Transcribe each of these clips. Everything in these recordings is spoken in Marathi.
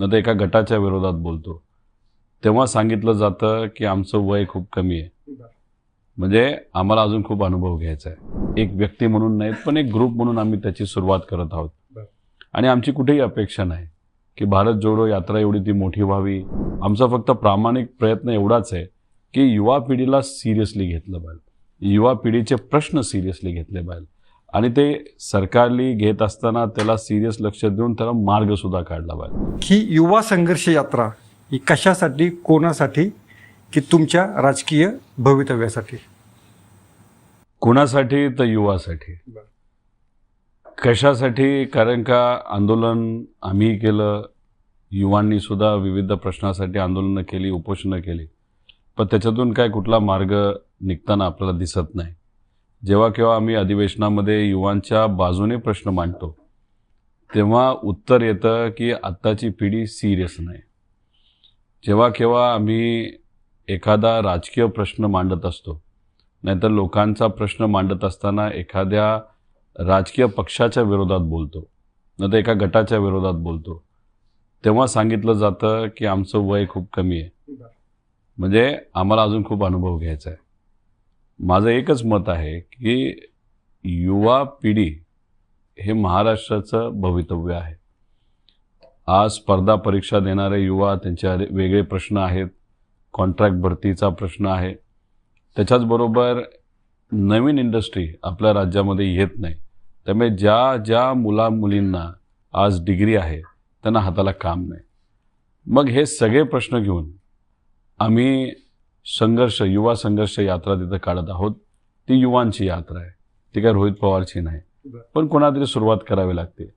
न तर एका गटाच्या विरोधात बोलतो. तेव्हा सांगितलं जातं की आमचं वय खूप कमी आहे. म्हणजे आम्हाला अजून खूप अनुभव घ्यायचा आहे. एक व्यक्ती म्हणून नाही पण एक ग्रुप म्हणून आम्ही त्याची सुरुवात करत आहोत. आणि आमची कुठेही अपेक्षा नाही की भारत जोडो यात्रा एवढी ती मोठी व्हावी. आमचा फक्त प्रामाणिक प्रयत्न एवढाच आहे की युवा पिढीला सिरियसली घेतलं पाहिजे. युवा पिढीचे प्रश्न सिरियसली घेतले पाहिजे. आणि ते सरकारली घेत असताना त्याला सिरियस लक्ष देऊन त्याला मार्ग सुद्धा काढला पाहिजे. ही युवा संघर्ष यात्रा ही कशासाठी कोणासाठी की तुमच्या राजकीय भवितव्यासाठी? कुणासाठी तर युवासाठी. कशासाठी? कारण का आंदोलन आम्ही केलं युवांनी सुद्धा विविध प्रश्नासाठी आंदोलनं केली उपोषणं केली. पण त्याच्यातून काय कुठला मार्ग निघताना आपल्याला दिसत नाही. जेव्हा केव्हा आम्ही अधिवेशनामध्ये युवांच्या बाजूने प्रश्न मांडतो तेव्हा उत्तर येतं की आत्ताची पिढी सिरियस नाही. जेव्हा केव्हा आम्ही एखादा राजकीय प्रश्न मांडत असतो नाहीतर लोकांचा प्रश्न मांडत असताना एखाद्या राजकीय पक्षाच्या विरोधात बोलतो नाही तर एका गटाच्या विरोधात बोलतो तेव्हा सांगितलं जातं की आमचं वय खूप कमी आहे. म्हणजे आम्हाला अजून खूप अनुभव घ्यायचा आहे. माझं एकच मत आहे की युवा पिढी हे महाराष्ट्राचं भवितव्य आहे. आज स्पर्धा परीक्षा देणारे युवा त्यांचे वेगळे प्रश्न आहेत. कॉन्ट्रॅक्ट भरतीचा प्रश्न आहे. त्याच्याचबरोबर नवीन इंडस्ट्री आपल्या राज्यामध्ये येत नाही. त्यामुळे ज्या ज्या मुला मुलींना आज डिग्री आहे त्यांना हाताला काम नाही. मग हे सगळे प्रश्न घेऊन आम्ही संघर्ष युवा संघर्ष यात्रा तिथं काढत आहोत. ती युवांची यात्रा आहे. ती काय रोहित पवारची नाही. पण कोणातरी सुरुवात करावी लागते.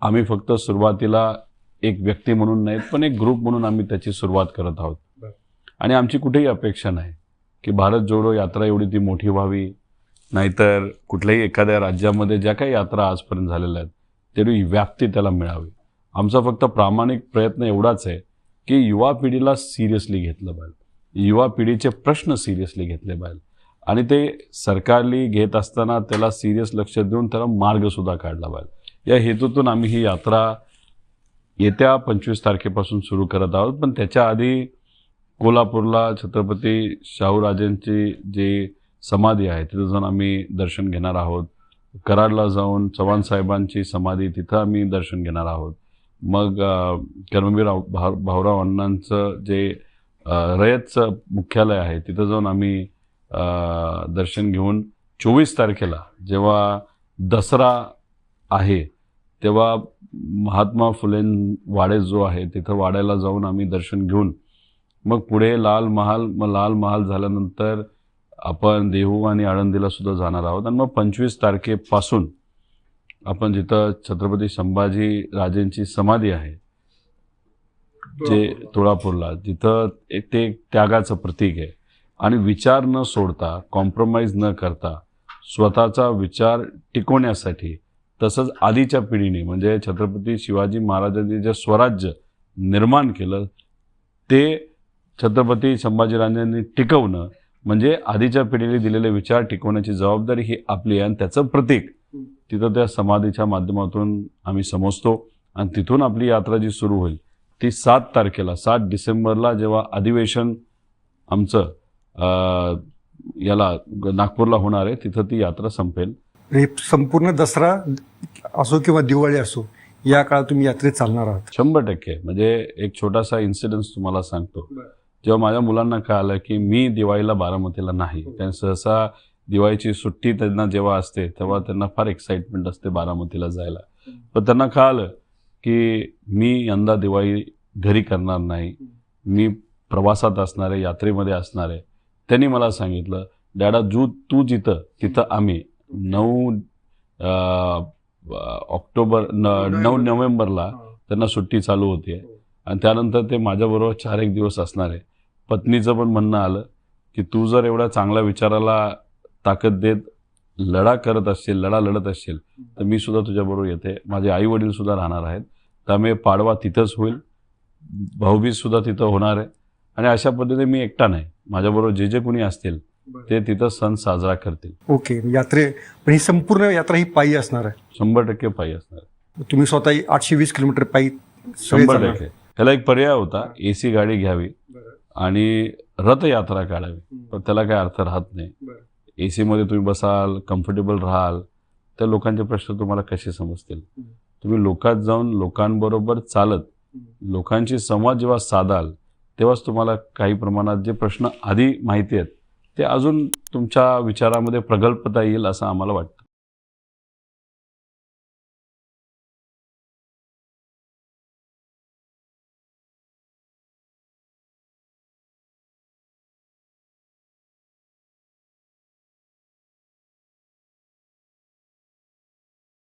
आम्ही फक्त सुरुवातीला एक व्यक्ती म्हणून नाहीत पण एक ग्रुप म्हणून आम्ही त्याची सुरुवात करत आहोत. आणि आमची कुठेही अपेक्षा नाही की भारत जोडो यात्रा एवढी ती मोठी व्हावी. नाहीतर कुठल्याही एखाद्या राज्यामध्ये ज्या काही यात्रा आजपर्यंत झालेल्या आहेत तेवढी व्याप्ती त्याला मिळावी. आमचा फक्त प्रामाणिक प्रयत्न एवढाच आहे की युवा पिढीला सिरियसली घेतलं पाहिजे. युवा पिढीचे प्रश्न सिरियसली घेतले पाहिजे. आणि ते सरकारली घेत असताना त्याला सिरियस लक्ष देऊन त्याला मार्गसुद्धा काढला पाहिजे. या हेतूतून आम्ही ही यात्रा येत्या पंचवीस तारखेपासून सुरू करत आहोत. पण त्याच्या आधी कोल्हापूरला छत्रपती शाहूराजांची जी समाधी आहे तिथं जाऊन आम्ही दर्शन घेणार आहोत. कराडला जाऊन चव्हाण साहेबांची समाधी तिथं आम्ही दर्शन घेणार आहोत. मग कर्मवीर भाव भाऊराव अण्णांचं जे रयतचं मुख्यालय आहे. तिथं जाऊन आम्ही दर्शन घेऊन चोवीस तारखेला जेव्हा दसरा आहे तेव्हा महात्मा फुले वाडे जो आहे तिथं वाड्याला जाऊन आम्ही दर्शन घेऊन मग पुढे लाल महाल मग लाल महाल झाल्यानंतर आपण देहू आणि आळंदीला सुद्धा जाणार आहोत. आणि मग पंचवीस तारखेपासून आपण जिथं छत्रपती संभाजी राजेंची समाधी आहे जे तुळापूरला. जिथं एक ते एक त्यागाचं प्रतीक आहे. आणि विचार न सोडता कॉम्प्रोमाइज न करता स्वतःचा विचार टिकवण्यासाठी तसंच आधीच्या पिढीने म्हणजे छत्रपती शिवाजी महाराजांनी जे स्वराज्य निर्माण केलं ते छत्रपती संभाजीराजांनी टिकवणं म्हणजे आधीच्या पिढीने दिलेले विचार टिकवण्याची जबाबदारी ही आपली आहे. आणि त्याचं प्रतीक तिथं त्या समाधीच्या माध्यमातून आम्ही समजतो. आणि तिथून आपली यात्रा जी सुरू होईल ती सात तारखेला सात डिसेंबरला जेव्हा अधिवेशन आमचं याला नागपूरला होणार आहे तिथं ती यात्रा संपेल. हे संपूर्ण दसरा असो किंवा दिवाळी असो या काळात तुम्ही यात्रेत चालणार आहात. शंभर टक्के. म्हणजे एक छोटासा इन्सिडन्स तुम्हाला सांगतो. जेव्हा माझ्या मुलांना कळालं की मी दिवाळीला बारामतीला नाही कारण सहसा दिवाळीची सुट्टी त्यांना जेव्हा असते तेव्हा त्यांना फार एक्साइटमेंट असते बारामतीला जायला. पण त्यांना कळालं की मी यंदा दिवाळी घरी करणार नाही. मी प्रवासात असणार आहे यात्रेमध्ये असणार. आहे त्यांनी मला सांगितलं डॅडा जू तू जिथं तिथं आम्ही नऊ ऑक्टोबर न नऊ नोव्हेंबरला त्यांना सुट्टी चालू होती आणि त्यानंतर ते माझ्याबरोबर चार एक दिवस असणार आहे. पत्नीचं पण म्हणणं आलं की तू जर एवढ्या चांगल्या विचाराला ताकद देत लढा करत असशील लढा लढत असशील तर मी सुद्धा तुझ्याबरोबर येते. माझे आई वडील सुद्धा राहणार आहेत. त्यामुळे पाडवा तिथंच होईल. भाऊबीज सुद्धा तिथं होणार आहे. आणि अशा पद्धतीने मी एकटा नाही. माझ्याबरोबर जे जे कोणी असतील ते तिथं सण साजरा करतील. ओके यात्रे पण ही संपूर्ण यात्रा ही पायी असणार आहे. शंभर टक्के पायी असणार तुम्ही स्वतः आठशे वीस किलोमीटर पायी शंभर. टक्के. ह्याला एक पर्याय होता ए सी गाडी घ्यावी आणि रथयात्रा काढावी. पण त्याला काय अर्थ राहत नाही. ए सीमध्ये तुम्ही बसाल कम्फर्टेबल राहाल त्या लोकांचे प्रश्न तुम्हाला कसे समजतील? तुम्ही लोकात जाऊन लोकांबरोबर चालत लोकांशी संवाद जेव्हा साधाल तेव्हाच तुम्हाला काही प्रमाणात जे प्रश्न आधी माहिती आहेत ते अजून तुमच्या विचारामध्ये प्रगल्भता येईल असं आम्हाला वाटतं.